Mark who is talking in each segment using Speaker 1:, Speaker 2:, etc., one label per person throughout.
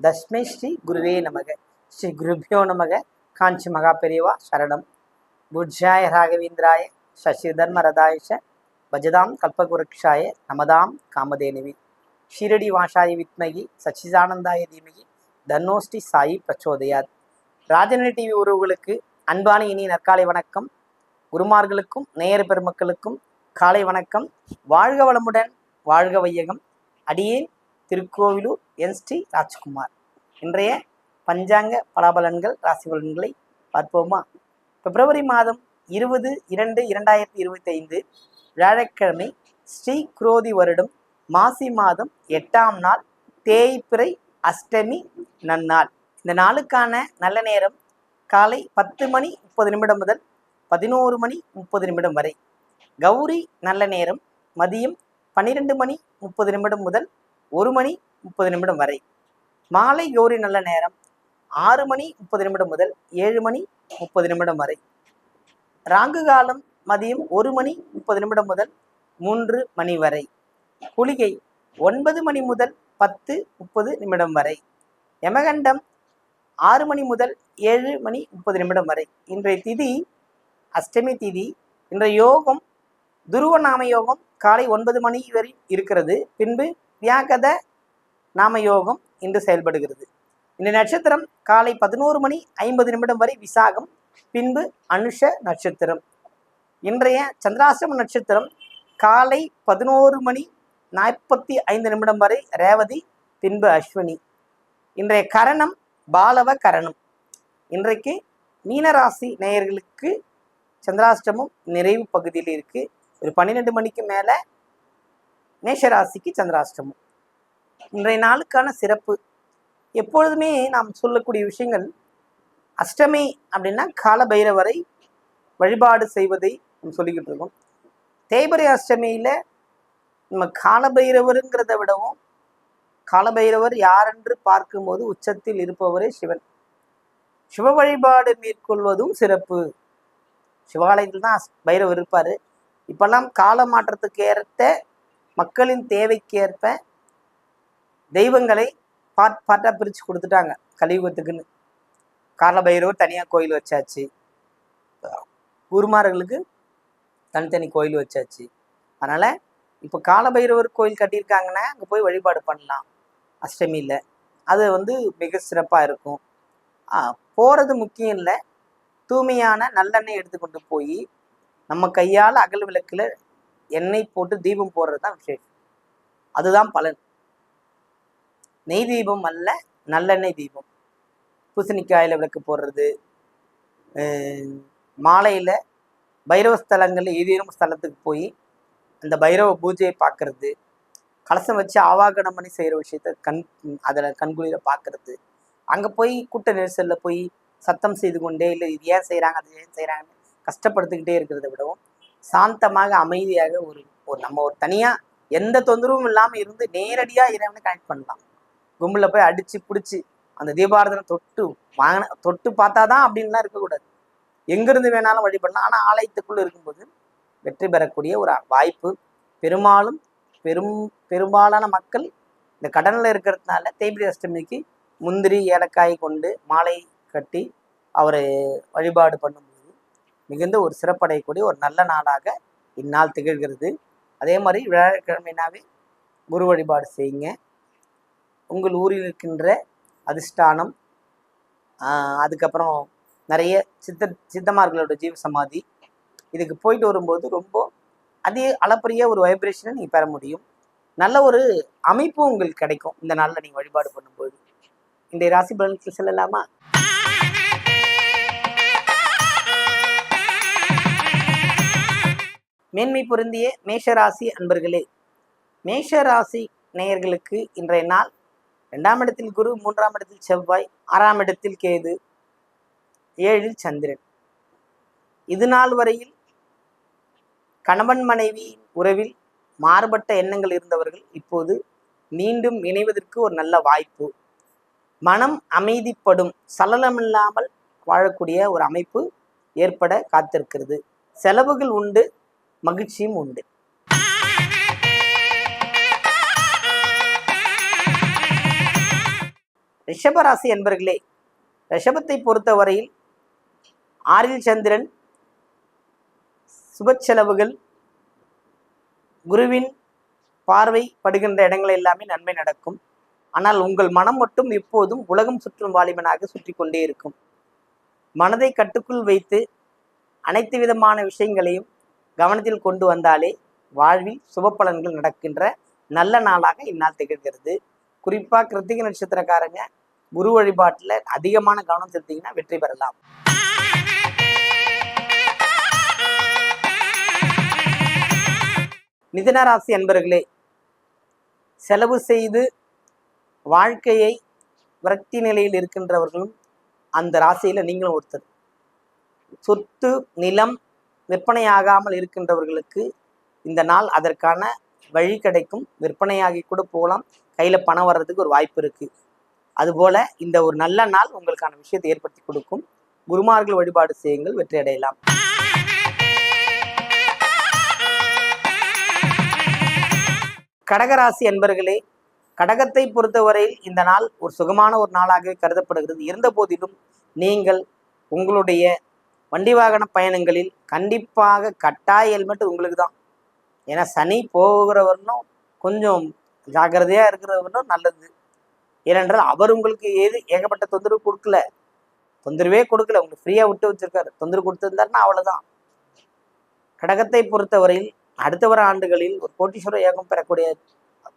Speaker 1: தஸ்மை ஸ்ரீ குருவே நமக. ஸ்ரீ குருபியோ நமக. காஞ்சி மகா பெரியவா சரணம். புஜ்ஜாய ராகவேந்திராய சசி தர்மரதாயஷ பஜதாம் கல்பகுருக்ஷாய நமதாம் காமதேனுவி. ஷீரடி வாஷாய வித்மகி சச்சிதானந்தாய தீமகி தன்னோஸ்டி சாயி பிரச்சோதயாத். ராஜநிலை டிவி உறவுகளுக்கு அன்பான இனி நற்காலை வணக்கம். குருமார்களுக்கும் நேயர் பெருமக்களுக்கும் காலை வணக்கம். வாழ்க வளமுடன் வாழ்க வையகம். அடியேன் திருக்கோவிலூர் என். ஸ்ரீ ராஜ்குமார். இன்றைய பஞ்சாங்க பலாபலன்கள் ராசி பலன்களை பார்ப்போமா? பிப்ரவரி மாதம் இருபது இரண்டு இரண்டாயிரத்தி இருபத்தி ஐந்து வியாழக்கிழமை ஸ்ரீ குரோதி வருடம் மாசி மாதம் எட்டாம் நாள் தேய்பிறை அஷ்டமி நன்னாள். இந்த நாளுக்கான நல்ல நேரம் காலை பத்து மணி முப்பது நிமிடம் முதல் பதினோரு மணி முப்பது நிமிடம் வரை. கௌரி நல்ல நேரம் மதியம் பன்னிரெண்டு மணி முப்பது நிமிடம் முதல் ஒரு மணி முப்பது நிமிடம் வரை. மாலை கௌரி நல்ல நேரம். ஆறு மணி முப்பது நிமிடம் முதல் ஏழு மணி முப்பது நிமிடம் வரை. ராங்கு காலம் மதியம் ஒரு மணி முப்பது நிமிடம் முதல் மூன்று மணி வரை. குளிகை ஒன்பது மணி முதல் பத்து முப்பது நிமிடம் வரை. யமகண்டம் ஆறு மணி முதல் ஏழு மணி முப்பது நிமிடம் வரை. இன்றைய திதி அஷ்டமி திதி. இன்றைய யோகம் துருவ நாம யோகம் காலை ஒன்பது மணி வரை இருக்கிறது. பின்பு வியாகத நாம யோகம் இன்று செயல்படுகிறது. இந்த நட்சத்திரம் காலை பதினோரு மணி ஐம்பது நிமிடம் வரை விசாகம் பின்பு அனுஷ நட்சத்திரம். இன்றைய சந்திராசிரம நட்சத்திரம் காலை பதினோரு மணி நாற்பத்தி ஐந்து நிமிடம் வரை ரேவதி பின்பு அஸ்வினி. இன்றைய கரணம் பாலவ கரணம். இன்றைக்கு மீனராசி நேயர்களுக்கு சந்திராஷ்டமம் நிறைவு பகுதியில் இருக்கு. ஒரு பன்னிரெண்டு மணிக்கு மேலே மேஷராசிக்கு சந்திராஷ்டமம். இன்றைய நாளுக்கான சிறப்பு. எப்பொழுதுமே நாம் சொல்லக்கூடிய விஷயங்கள் அஷ்டமி அப்படின்னா கால பைரவரை வழிபாடு செய்வதை நம்ம சொல்லிக்கிட்டு இருக்கோம். தேய்பிரை அஷ்டமியில் நம்ம காலபைரவருங்கிறத விடவும் காலபைரவர் யாரென்று பார்க்கும்போது உச்சத்தில் இருப்பவரே சிவன். சிவ வழிபாடு மேற்கொள்வதும் சிறப்பு. சிவாலயத்தில் தான் பைரவர் இருப்பார். இப்பெல்லாம் கால மாற்றத்துக்கு ஏற்ற மக்களின் தேவைக்கேற்ப தெய்வங்களை பார்ட் பார்ட்டாக பிரித்து கொடுத்துட்டாங்க. கலியுகத்துக்குன்னு. கால பைரவர் தனியாக கோயில் வச்சாச்சு. குருமார்களுக்கு தனித்தனி கோயில் வச்சாச்சு. அதனால் இப்போ காலபைரவர் கோயில் கட்டியிருக்காங்கன்னா அங்கே போய் வழிபாடு பண்ணலாம். அஷ்டமியில் அது வந்து மிக சிறப்பாக இருக்கும். போகிறது முக்கியம் இல்லை. தூய்மையான நல்லெண்ணெய் எடுத்துக்கொண்டு போய் நம்ம கையால் அகல் விளக்கில் எண்ணெய் போட்டு தீபம் போடுறது தான் விசேஷம். அதுதான் பலன். நெய் தீபம் அல்ல நல்லெண்ணெய் தீபம். பூசணிக்காயில் விளக்கு போடுறது மாலையில் பைரவ ஸ்தலங்களில் ஏதேனும் ஸ்தலத்துக்கு போய் அந்த பைரவ பூஜையை பார்க்கறது கலசம் வச்சு ஆவாகனம் பண்ணி செய்கிற விஷயத்த கண் அதில் கண்குளியில் பார்க்கறது. அங்கே போய் கூட்ட நெரிசலில் போய் சத்தம் செய்து கொண்டே இல்லை இது ஏன் செய்கிறாங்க அது ஏன் செய்கிறாங்கன்னு கஷ்டப்படுத்திக்கிட்டே இருக்கிறத விடவும் சாந்தமாக அமைதியாக ஒரு ஒரு நம்ம ஒரு தனியாக எந்த தொந்தரவும் இல்லாமல் இருந்து நேரடியாக இறைவனை கனெக்ட் பண்ணலாம். கும்பலில் போய் அடித்து பிடிச்சி அந்த தீபாரதனை தொட்டு வாங்கின தொட்டு பார்த்தா தான் அப்படின்லாம் இருக்கக்கூடாது. எங்கிருந்து வேணாலும் வழிபடலாம். ஆனால் ஆலயத்துக்குள்ளே இருக்கும்போது வெற்றி பெறக்கூடிய ஒரு வாய்ப்பு பெரும்பாலும் பெரும் பெரும்பாலான மக்கள் இந்த கடனில் இருக்கிறதுனால தேய்பிரி அஷ்டமிக்கு முந்திரி ஏலக்காய் கொண்டு மாலை கட்டி அவரை வழிபாடு பண்ணும்போது மிகுந்த ஒரு சிறப்படையக்கூடிய ஒரு நல்ல நாளாக இந்நாள் திகழ்கிறது. அதே மாதிரி வியாழக்கிழமைனாவே குரு வழிபாடு செய்யுங்க. உங்கள் ஊரில் இருக்கின்ற அதிஷ்டானம் அதுக்கப்புறம் நிறைய சித்த சித்தமார்களோட ஜீவ சமாதி இதுக்கு போயிட்டு வரும்போது ரொம்ப அதிக அளப்பரிய ஒரு வைப்ரேஷனை நீங்கள் பெற முடியும். நல்ல ஒரு அமைப்பும் உங்களுக்கு கிடைக்கும் இந்த நாளில் நீங்கள் வழிபாடு பண்ணும்போது. இன்றைய ராசி பலன்கள் செல்லலாமா? மேன்மை பொருந்திய மேஷராசி அன்பர்களே மேஷராசி நேயர்களுக்கு இன்றைய நாள் ரெண்டாம் இடத்தில் குரு மூன்றாம் இடத்தில் செவ்வாய் ஆறாம் இடத்தில் கேது ஏழில் சந்திரன். இது நாள் வரையில் கணவன் மனைவி உறவில் மாறுபட்ட எண்ணங்கள் இருந்தவர்கள் இப்போது மீண்டும் இணைவதற்கு ஒரு நல்ல வாய்ப்பு. மனம் அமைதிப்படும் சலனமில்லாமல் வாழக்கூடிய ஒரு அமைப்பு ஏற்பட காத்திருக்கிறது. செலவுகள் உண்டு மகிழ்ச்சியும் உண்டு. ரிஷபராசி என்பர்களே ரிஷபத்தை பொறுத்தவரையில் ஆறில் சந்திரன் சுப செலவுகள் குருவின் பார்வை படுகின்ற இடங்கள் எல்லாமே நன்மை நடக்கும். ஆனால் உங்கள் மனம் மட்டும் எப்போதும் உலகம் சுற்றும் வாலிபனாக சுற்றி கொண்டே இருக்கும். மனதை கட்டுக்குள் வைத்து அனைத்து விதமான விஷயங்களையும் கவனத்தில் கொண்டு வந்தாலே வாழ்வில் சுப பலன்கள் நடக்கின்ற நல்ல நாளாக இந்நாள் திகழ்கிறது. குறிப்பாக கிருத்திகை நட்சத்திரக்காரங்க குரு வழிபாட்டில் அதிகமான கவனம் செலுத்திங்கன்னா வெற்றி பெறலாம். மிதனராசி அன்பர்களே செலவு செய்து வாழ்க்கையை விரக்தி நிலையில் இருக்கின்றவர்களும் அந்த ராசியில் நீங்களும் ஒருத்தர். சொத்து நிலம் விற்பனையாகாமல் இருக்கின்றவர்களுக்கு இந்த நாள் அதற்கான வழி கிடைக்கும். விற்பனையாகி கூட போகலாம். கையில் பணம் வர்றதுக்கு ஒரு வாய்ப்பு இருக்குது அதுபோல் இந்த ஒரு நல்ல நாள் உங்களுக்கான விஷயத்தை ஏற்படுத்தி கொடுக்கும். குருமார்கள் வழிபாடு செய்யுங்கள். வெற்றி அடையலாம். கடகராசி என்பர்களே கடகத்தை பொறுத்தவரையில் இந்த நாள் ஒரு சுகமான ஒரு நாளாகவே கருதப்படுகிறது. இருந்த போதிலும் நீங்கள் உங்களுடைய வண்டி வாகன பயணங்களில் கண்டிப்பாக கட்டாய ஹெல்மெட் உங்களுக்கு தான் ஏன்னா சனி போகிறவர்னும் கொஞ்சம் ஜாக்கிரதையாக இருக்கிறவர்னும் நல்லது. ஏனென்றால் அவர் உங்களுக்கு ஏது ஏகப்பட்ட தொந்தரவு கொடுக்கல. தொந்தரவே கொடுக்கல. உங்களுக்கு ஃப்ரீயாக விட்டு வச்சிருக்காரு. தொந்தரவு கொடுத்துருந்தாருன்னா அவ்வளோதான் கடகத்தை பொறுத்தவரையில் அடுத்த வர ஆண்டுகளில் ஒரு கோட்டீஸ்வர ஏகம் பெறக்கூடிய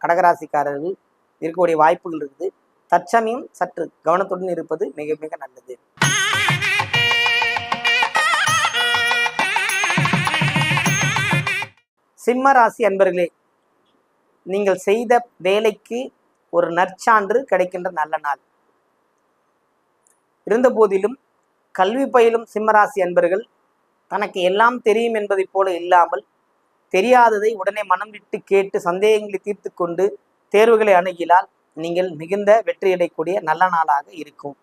Speaker 1: கடகராசிக்காரர்கள் இருக்கக்கூடிய வாய்ப்புகள் இருக்குது. தற்சமயம் சற்று கவனத்துடன் இருப்பது மிக மிக நல்லது. சிம்ம ராசி அன்பர்களே நீங்கள் செய்த வேலைக்கு ஒரு நற்சான்று கிடைக்கின்ற நல்ல நாள். இருந்த போதிலும் கல்வி பயிலும் சிம்மராசி அன்பர்கள் தனக்கு எல்லாம் தெரியும் என்பதைப் போல இல்லாமல் தெரியாததை உடனே மனம் விட்டு கேட்டு சந்தேகங்களை தீர்த்து கொண்டு தேர்வுகளை அணுகினால் நீங்கள் மிகுந்த வெற்றியடையக்கூடிய நல்ல நாளாக இருக்கும்.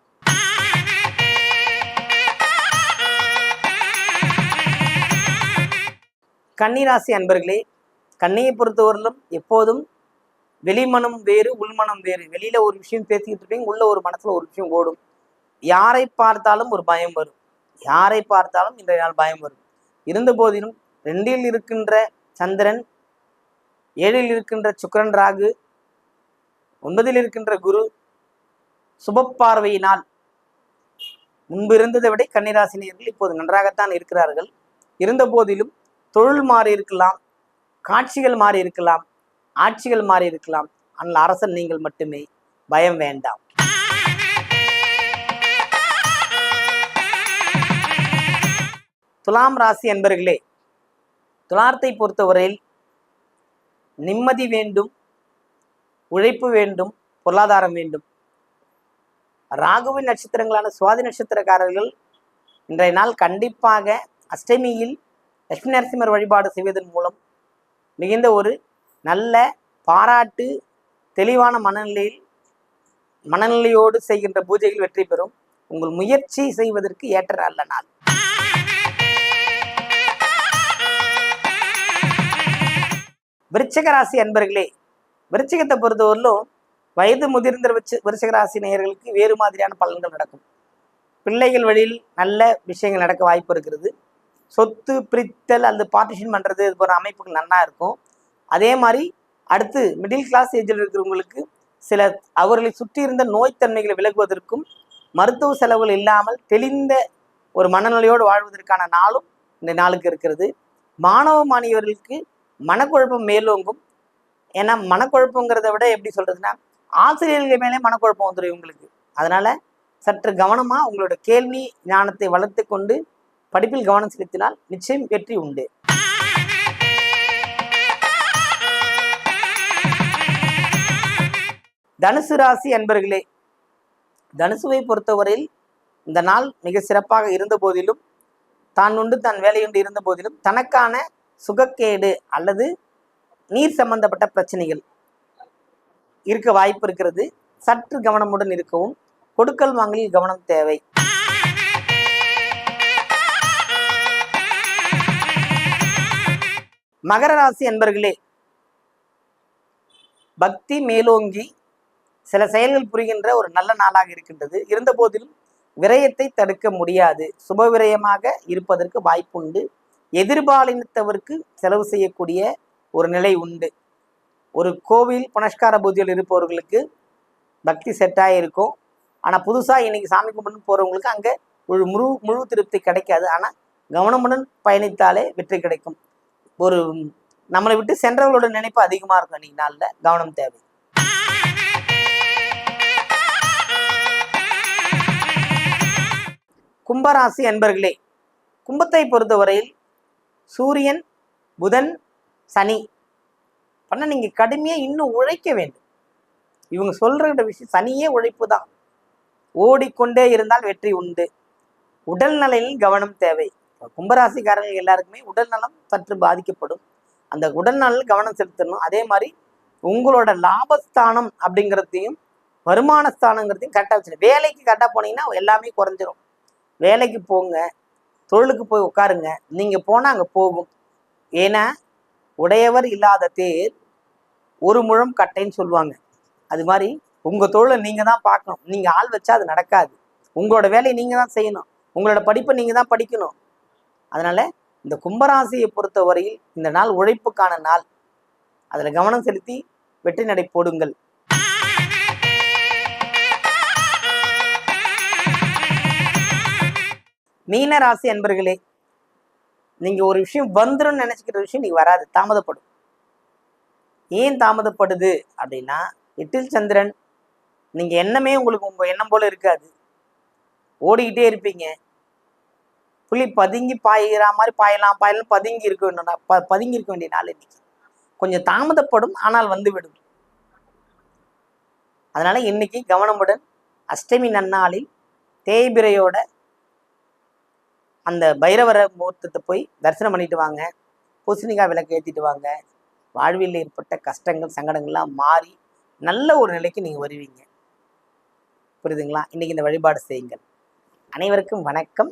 Speaker 1: கன்னிராசி அன்பர்களே கண்ணியை பொறுத்தவரையிலும் எப்போதும் வெளிமனம் வேறு உள்மனம் வேறு. வெளியில ஒரு விஷயம் பேசிக்கிட்டு இருப்பீங்க உள்ள ஒரு மனசுல ஒரு விஷயம் ஓடும். யாரை பார்த்தாலும் ஒரு பயம் வரும். யாரை பார்த்தாலும் இன்றைய நாள் பயம் வரும். இருந்த போதிலும் ரெண்டில் இருக்கின்ற சந்திரன் ஏழில் இருக்கின்ற சுக்கரன் ராகு ஒன்பதில் இருக்கின்ற குரு சுபப்பார்வையினால் முன்பு இருந்ததை விட கன்னிராசினியர்கள் இப்போது நன்றாகத்தான் இருக்கிறார்கள். இருந்த போதிலும் தொழில் மாறி இருக்கலாம் காட்சிகள் மாறி இருக்கலாம் ஆட்சிகள் மாறி இருக்கலாம். ஆனால் அரசன் நீங்கள் மட்டுமே. பயம் வேண்டாம். துலாம் ராசி என்பர்களே துலார்த்தை பொறுத்தவரையில் நிம்மதி வேண்டும் உழைப்பு வேண்டும் பொருளாதாரம் வேண்டும். ராகுவின் நட்சத்திரங்களான சுவாதி நட்சத்திரக்காரர்கள் இன்றைய நாள் கண்டிப்பாக அஷ்டமியில் லட்சுமி நரசிம்மர் வழிபாடு செய்வதன் மூலம் மிகுந்த ஒரு நல்ல பாராட்டு தெளிவான மனநிலையில் மனநிலையோடு செய்கின்ற பூஜைகள் வெற்றி பெறும். உங்கள் முயற்சி செய்வதற்கு ஏற்ற நல்ல நாள். விருச்சிக ராசி அன்பர்களே விருச்சிகத்தை பொறுத்தவரையிலும் வயது முதிர்ந்த விருச்ச ராசி நேயர்களுக்கு வேறு மாதிரியான பலன்கள் நடக்கும். பிள்ளைகள் வழியில் நல்ல விஷயங்கள் நடக்க வாய்ப்பு இருக்கிறது. சொத்து பிரித்தல் அந்த பார்ட்டிஷன் பண்ணுறது இது போன்ற அமைப்புகள் நல்லா இருக்கும். அதே மாதிரி அடுத்து மிடில் கிளாஸ் ஏஜில் இருக்கிறவங்களுக்கு சில அவர்களை சுற்றி இருந்த நோய்த்தன்மைகளை விலகுவதற்கும் மருத்துவ செலவுகள் இல்லாமல் தெளிந்த ஒரு மனநிலையோடு வாழ்வதற்கான நாளும் இந்த நாளுக்கு இருக்கிறது. மாணவ மாணவியர்களுக்கு மனக்குழப்பம் மேலோங்கும். ஏன்னா மனக்குழப்பங்கிறத விட எப்படி சொல்கிறதுன்னா ஆசிரியர்கள் மேலே மனக்குழப்பம் வந்துடும் இவங்களுக்கு. அதனால் சற்று கவனமாக உங்களோட கேள்வி ஞானத்தை வளர்த்து கொண்டு படிப்பில் கவனம் செலுத்தினால் நிச்சயம் வெற்றி உண்டு. தனுசு ராசி அன்பர்களே தனுசுவை பொறுத்தவரையில் இந்த நாள் மிக சிறப்பாக இருந்த போதிலும் தான் உண்டு தன் வேலையுண்டு இருந்த போதிலும் தனக்கான சுகக்கேடு அல்லது நீர் சம்பந்தப்பட்ட பிரச்சனைகள் இருக்க வாய்ப்பு இருக்கிறது. சற்று கவனமுடன் இருக்கவும் கொடுக்கல் வாங்கலில் கவனம் தேவை. மகர ராசி அன்பர்களே பக்தி மேலோங்கி சில செயல்கள் புரிகின்ற ஒரு நல்ல நாளாக இருக்கின்றது. இருந்த போதிலும் விரயத்தை தடுக்க முடியாது. சுப விரயமாக இருப்பதற்கு வாய்ப்புண்டு. எதிர்பாலினத்தவருக்கு செலவு செய்யக்கூடிய ஒரு நிலை உண்டு. ஒரு கோவில் புனஸ்கார பூஜையில் இருப்பவர்களுக்கு பக்தி செட்டாக இருக்கும். ஆனால் புதுசாக இன்னைக்கு சாமி கும்பிட்டு போகிறவங்களுக்கு அங்கே ஒரு முழு முழு திருப்தி கிடைக்காது. ஆனால் கவனமுடன் பயணித்தாலே வெற்றி கிடைக்கும். ஒரு நம்மளை விட்டு சென்றவர்களோட நினைப்பு அதிகமாக இருக்கும் இன்னைக்கு நாளில். கவனம் தேவை. கும்பராசி அன்பர்களே கும்பத்தை பொறுத்தவரையில் சூரியன் புதன் சனி பண்ண நீங்க கடுமையா இன்னும் உழைக்க வேண்டும். இவங்க சொல்ற விஷயம் சனியே உழைப்பு தான். ஓடிக்கொண்டே இருந்தால் வெற்றி உண்டு. உடல் நலையில் கவனம் தேவை. கும்பராசிக்காரர்கள் எல்லாருக்குமே உடல் நலம் சற்று பாதிக்கப்படும். அந்த உடல் நலில் கவனம் செலுத்தணும். அதே மாதிரி உங்களோட லாபஸ்தானம் அப்படிங்கிறதையும் வருமான ஸ்தானங்கிறதையும் கரெக்டாக வச்சுருங்க வேலைக்கு கரெக்டாக போனீங்கன்னா எல்லாமே குறைஞ்சிரும். வேலைக்கு போங்க. தொழிலுக்கு போய் உட்காருங்க. நீங்கள் போனால் அங்கே போகும். ஏன்னா உடையவர் இல்லாத தேர் ஒரு முழம் கட்டைன்னு சொல்லுவாங்க. அது மாதிரி உங்கள் தொழிலை நீங்கள் தான் பார்க்கணும். நீங்கள் ஆள் வச்சா அது நடக்காது. உங்களோட வேலையை நீங்கள் தான் செய்யணும். உங்களோட படிப்பை நீங்கள் தான் படிக்கணும். அதனால் இந்த கும்பராசியை பொறுத்தவரையில் இந்த நாள் உழைப்புக்கான நாள். அதில் கவனம் செலுத்தி வெற்றி நடை போடுங்கள். மீன ராசி அன்பர்களே நீங்கள் ஒரு விஷயம் வந்துடும் நினச்சிக்கிற விஷயம் நீங்கள் வராது தாமதப்படும். ஏன் தாமதப்படுது அப்படின்னா எட்டில் சந்திரன் நீங்கள் எண்ணமே உங்களுக்கு உங்கள் எண்ணம் போல் இருக்காது. ஓடிக்கிட்டே இருப்பீங்க. புலி பதுங்கி பாயிற மாதிரி பாயலாம் பாயலாம் பதுங்கி இருக்க வேண்டிய ப பதுங்கி இருக்க வேண்டிய நாள் இன்னைக்கு. கொஞ்சம் தாமதப்படும் ஆனால் வந்துவிடும் அதனால இன்னைக்கு கவனமுடன் அஷ்டமி நன்னாளில் தேய்பிரையோட அந்த பைரவர முகூர்த்தத்தை போய் தரிசனம் பண்ணிட்டு வாங்க. பூசணிக்காய் விளக்கு ஏற்றிட்டு வாங்க. வாழ்வில் ஏற்பட்ட கஷ்டங்கள் சங்கடங்கள்லாம் மாறி நல்ல ஒரு நிலைக்கு நீங்கள் வருவீங்க. புரியுதுங்களா? இன்னைக்கு இந்த வழிபாடு செய்யுங்கள். அனைவருக்கும் வணக்கம்.